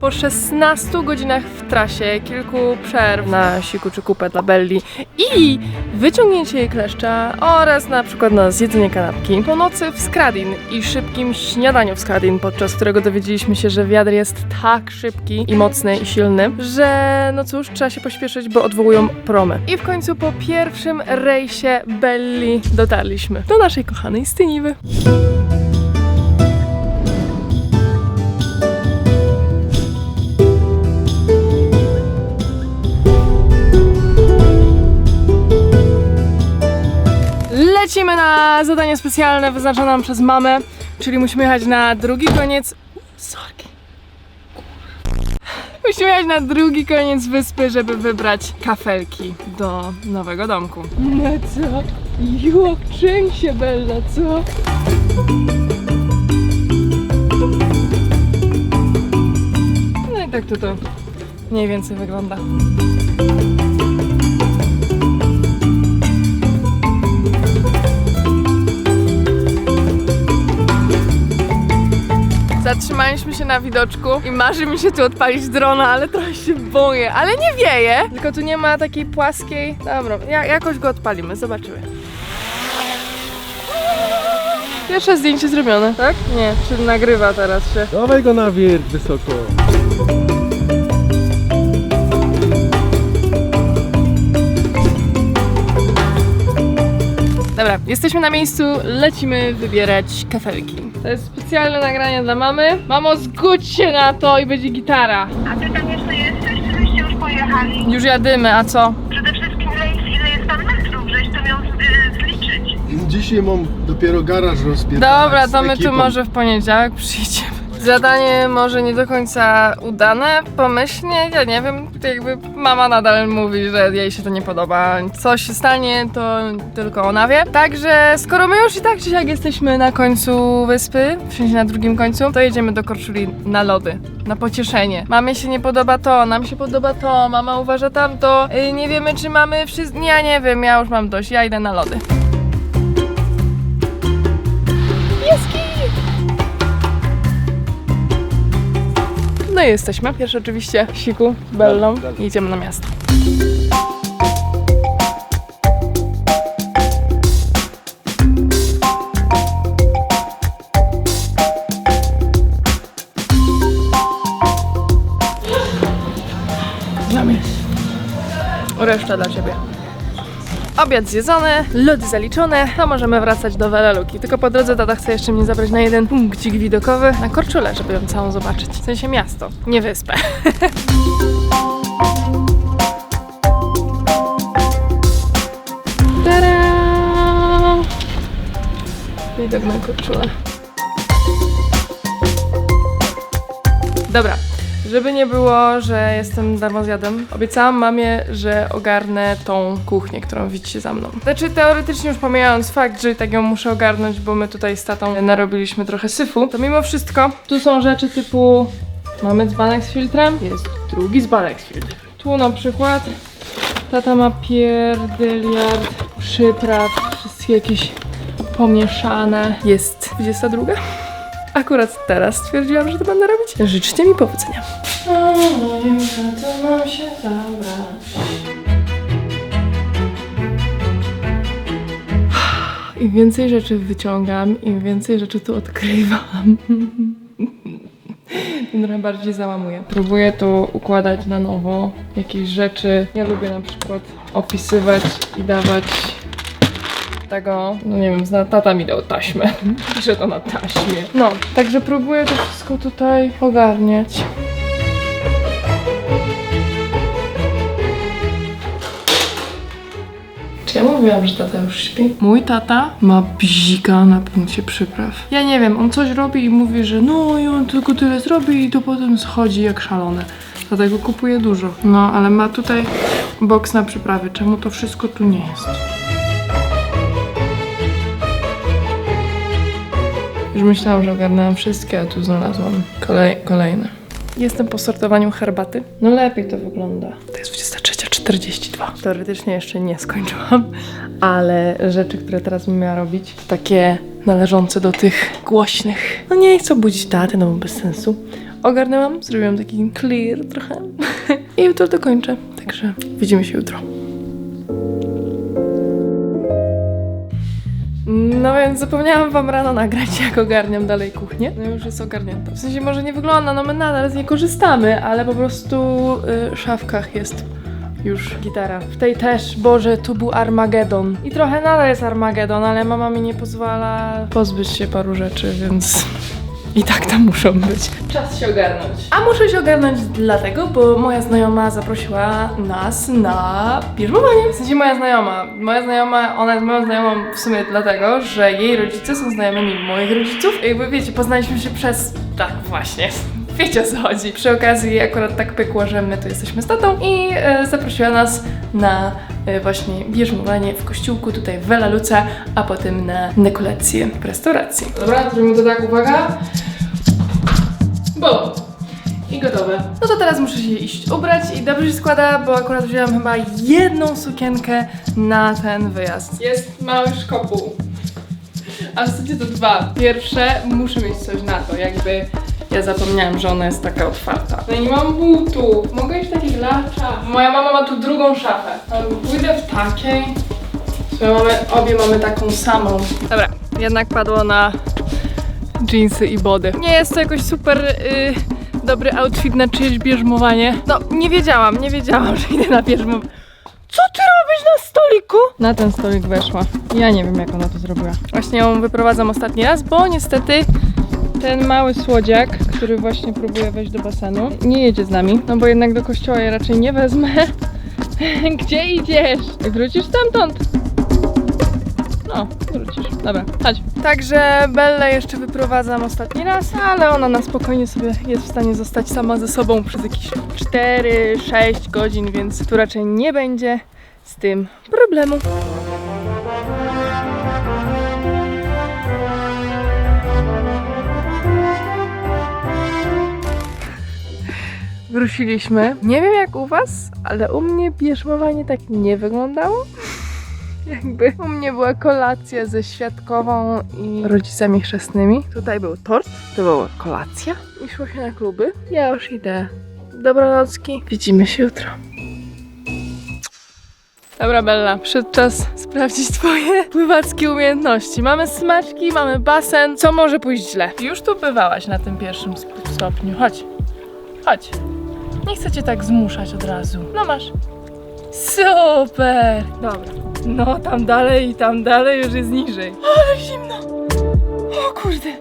Po 16 godzinach w trasie, kilku przerw na siku czy kupę dla Belli i wyciągnięcie jej kleszcza oraz na przykład na zjedzenie kanapki, po nocy w Skradin i szybkim śniadaniu w Skradin, podczas którego dowiedzieliśmy się, że wiatr jest tak szybki i mocny i silny, że no cóż, trzeba się pośpieszyć, bo odwołują promy. I w końcu po pierwszym rejsie Belli dotarliśmy do naszej kochanej Styniwy. Lecimy na zadanie specjalne wyznaczone nam przez mamę, czyli musimy jechać na drugi koniec. Sorki. Musimy jechać na drugi koniec wyspy, żeby wybrać kafelki do nowego domku. No co? Jak się Bella, co? No i tak to to mniej więcej wygląda. Zatrzymaliśmy się na widoczku i marzy mi się tu odpalić drona, ale trochę się boję. Ale nie wieje, tylko tu nie ma takiej płaskiej. Dobra, ja, jakoś go odpalimy, zobaczymy. Pierwsze zdjęcie zrobione, tak? Nie, czy nagrywa teraz się? Dawaj go na wierzch wysoko. Dobra, jesteśmy na miejscu, lecimy wybierać kafelki. To jest specjalne nagranie dla mamy. Mamo, zgódź się na to i będzie gitara. A ty tam jeszcze jesteś, czy byście już pojechali? Już jadymy, a co? Przede wszystkim ile jest, ile jest tam metrów, żeś to miał y, zliczyć. Dzisiaj mam dopiero garaż rozpierdalać Dobra, to my tu może w poniedziałek przyjdziemy. Zadanie może nie do końca udane, pomyślnie, ja nie wiem, jakby mama nadal mówi, że jej się to nie podoba. Co się stanie, to tylko ona wie. Także skoro my już i tak czy siak jesteśmy na końcu wyspy, w sensie na drugim końcu, to jedziemy do Korczuli na lody, na pocieszenie. Mamie się nie podoba to, nam się podoba to, mama uważa tamto, yy, nie wiemy czy mamy wszystko, ja nie wiem, ja już mam dość, ja idę na lody. No i jesteśmy. Pierwszy oczywiście Siku, Bellą i idziemy na miasto. Dla mnie. Reszta dla ciebie. Obiad zjedzony, lody zaliczone, to możemy wracać do Velaluki. Tylko po drodze tata chce jeszcze mnie zabrać na jeden punkcik widokowy, na Korczulę, żeby ją całą zobaczyć. W sensie miasto, nie wyspę. Tada! Widok na Korczulę. Dobra, żeby nie było, że jestem darmozjadem, obiecałam mamie, że ogarnę tą kuchnię, którą widzicie za mną. Znaczy teoretycznie już pomijając fakt, że tak ją muszę ogarnąć, bo my tutaj z tatą narobiliśmy trochę syfu, to mimo wszystko tu są rzeczy typu mamy dzbanek z filtrem, jest drugi dzbanek z filtrem. Tu na przykład tata ma pierdyliard przypraw, wszystkie jakieś pomieszane. Jest 22. Akurat teraz stwierdziłam, że to będę robić. Życzcie mi powodzenia. No, już to mam się zabrać. Im więcej rzeczy wyciągam, im więcej rzeczy tu odkrywam. Tym bardziej załamuję. Próbuję tu układać na nowo jakieś rzeczy. Ja lubię na przykład opisywać i dawać tego, no nie wiem, zna, tata mi dał taśmę. Piszę to na taśmie. No, także próbuję to wszystko tutaj ogarniać. Czy ja mówiłam, że tata już śpi? Mój tata ma bzika na punkcie przypraw. Ja nie wiem, on coś robi i mówi, że no i on tylko tyle zrobi i to potem schodzi jak szalone. Dlatego kupuje dużo. No, ale ma tutaj boks na przyprawy. Czemu to wszystko tu nie jest? Już myślałam, że ogarnęłam wszystkie, a tu znalazłam kolej, kolejne. Jestem po sortowaniu herbaty. No lepiej to wygląda. To jest 23.42. Teoretycznie jeszcze nie skończyłam, ale rzeczy, które teraz bym miała robić, takie należące do tych głośnych. No nie chcę budzić taty, no bo bez sensu. ogarnęłam, zrobiłam taki clear trochę i jutro dokończę. Także widzimy się jutro. No więc zapomniałam wam rano nagrać, jak ogarniam dalej kuchnię. No już jest ogarnięta. W sensie może nie wygląda, no my nadal z niej korzystamy, ale po prostu y, w szafkach jest już gitara. W tej też, Boże, tu był Armagedon. I trochę nadal jest Armagedon, ale mama mi nie pozwala pozbyć się paru rzeczy, więc i tak tam muszą być. Czas się ogarnąć. A muszę się ogarnąć dlatego, bo moja znajoma zaprosiła nas na bierzmowanie. W sensie moja znajoma. Moja znajoma, ona jest moją znajomą w sumie dlatego, że jej rodzice są znajomymi moich rodziców. Jakby wiecie, poznaliśmy się przez... Tak, właśnie. Wiecie o co chodzi. Przy okazji akurat tak pykło, że my tu jesteśmy z tatą i e, zaprosiła nas na e, właśnie bierzmowanie w kościółku tutaj w Vela Luce, a potem na nekolekcję w restauracji. Dobra, zrobimy to tak, uwaga. I gotowe. No to teraz muszę się iść ubrać i dobrze się składa, bo akurat wzięłam chyba jedną sukienkę na ten wyjazd. Jest mały szkopuł. A w zasadzie to dwa. Pierwsze, muszę mieć coś na to, jakby ja zapomniałam, że ona jest taka otwarta. No i nie mam butów, mogę iść w takich laczach. Moja mama ma tu drugą szafę. Albo pójdę w takiej. My mamy, obie mamy taką samą. Dobra, jednak padło na jeansy i body. Nie jest to jakoś super y, dobry outfit na czyjeś bierzmowanie. No, nie wiedziałam, nie wiedziałam, że idę na bierzmowanie. Co ty robisz na stoliku? Na ten stolik weszła. Ja nie wiem, jak ona to zrobiła. Właśnie ją wyprowadzam ostatni raz, bo niestety ten mały słodziak, który właśnie próbuje wejść do basenu, nie jedzie z nami, no bo jednak do kościoła ja raczej nie wezmę. Gdzie idziesz? Wrócisz stamtąd. No, wrócisz. Dobra, chodź. Także Bellę jeszcze wyprowadzam ostatni raz, ale ona na spokojnie sobie jest w stanie zostać sama ze sobą przez jakieś 4-6 godzin, więc tu raczej nie będzie z tym problemu. Wróciliśmy. Nie wiem jak u was, ale u mnie bierzmowanie tak nie wyglądało. Jakby u mnie była kolacja ze świadkową i rodzicami chrzestnymi. Tutaj był tort, to była kolacja. I szło się na kluby. Ja już idę. Dobranocki. Widzimy się jutro. Dobra Bella, przyszedł czas sprawdzić twoje pływackie umiejętności. Mamy smaczki, mamy basen. Co może pójść źle? Już tu bywałaś na tym pierwszym stopniu. Chodź. Chodź. Nie chcę cię tak zmuszać od razu. No masz. Super! Dobra. No, tam dalej i tam dalej już jest niżej. Ale zimno! O kurde!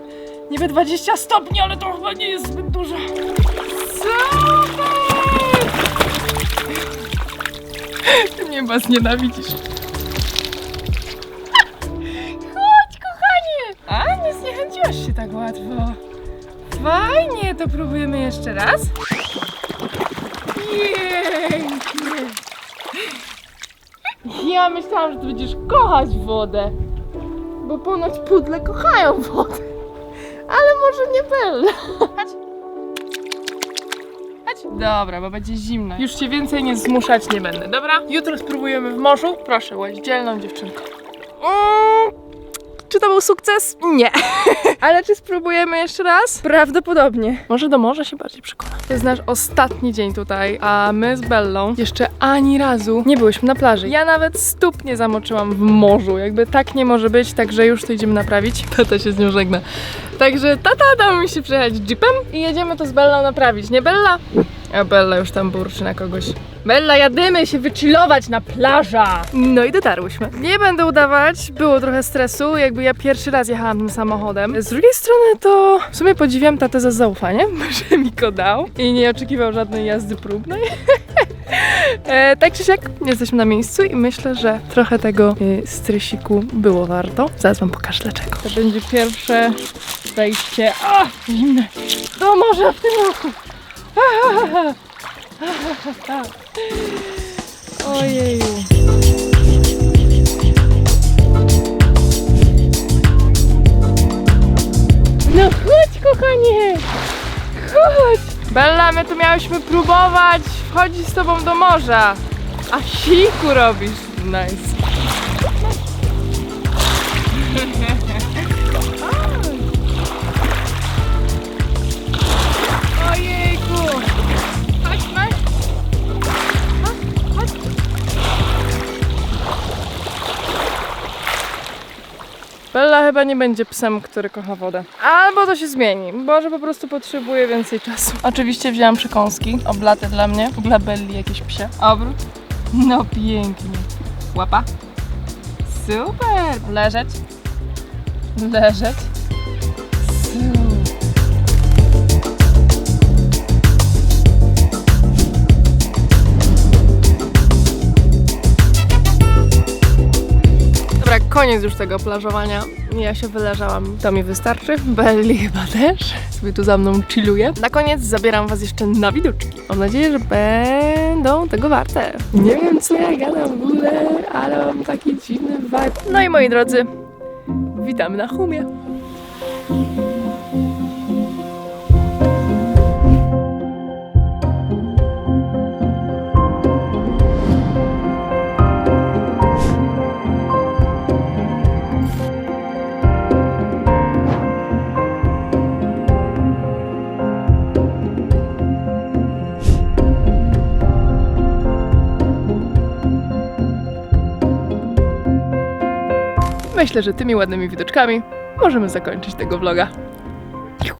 Niby 20 stopni, ale to chyba nie jest zbyt dużo. Super! Ty mnie was nienawidzisz. Chodź, kochanie! A, nie zniechęciłaś się tak łatwo. Fajnie, to próbujemy jeszcze raz. Pięknie. Ja myślałam, że ty będziesz kochać wodę. Bo ponoć pudle kochają wodę. Ale może nie Bella. Chodź. Chodź. Dobra, bo będzie zimno. Już cię więcej nie zmuszać nie będę, dobra? Jutro spróbujemy w morzu. Proszę, bądź dzielną dziewczynką. Mm, czy to był sukces? Nie. Ale czy spróbujemy jeszcze raz? Prawdopodobnie. Może do morza się bardziej przekona. To jest nasz ostatni dzień tutaj, a my z Bellą jeszcze ani razu nie byłyśmy na plaży. Ja nawet stóp nie zamoczyłam w morzu. Jakby tak nie może być, także już to idziemy naprawić. Tata się z nią żegna. Także tata dał mi się przejechać jeepem i jedziemy to z Bellą naprawić, nie Bella? A Bella już tam burczy na kogoś. Bella, jadymy się wychillować na plaża! No i dotarłyśmy. Nie będę udawać, było trochę stresu, jakby ja pierwszy raz jechałam tym samochodem. Z drugiej strony to w sumie podziwiam tatę za zaufanie, że mi go dał i nie oczekiwał żadnej jazdy próbnej. E, tak czy siak, jesteśmy na miejscu i myślę, że trochę tego e, stresiku było warto. Zaraz wam pokażę dlaczego. To będzie pierwsze wejście. A, zimne. Do morza w tym roku. Ojeju. No chodź, kochanie! Chodź! Bella, my tu miałyśmy próbować wchodzić z tobą do morza. A siku robisz. Nice. chyba nie będzie psem, który kocha wodę. Albo to się zmieni, może po prostu potrzebuje więcej czasu. Oczywiście wzięłam przekąski, oblate dla mnie, dla Belli jakieś psie. Obrót. No pięknie. Łapa. Super. Leżeć. Leżeć. Koniec już tego plażowania. Ja się wyleżałam. To mi wystarczy. Belli chyba też. Sobie tu za mną chilluje. Na koniec zabieram was jeszcze na widoczki. Mam nadzieję, że będą tego warte. Nie wiem co ja gadam w ogóle, ale mam taki dziwny vibe. No i moi drodzy, witamy na humie. Myślę, że tymi ładnymi widoczkami możemy zakończyć tego vloga.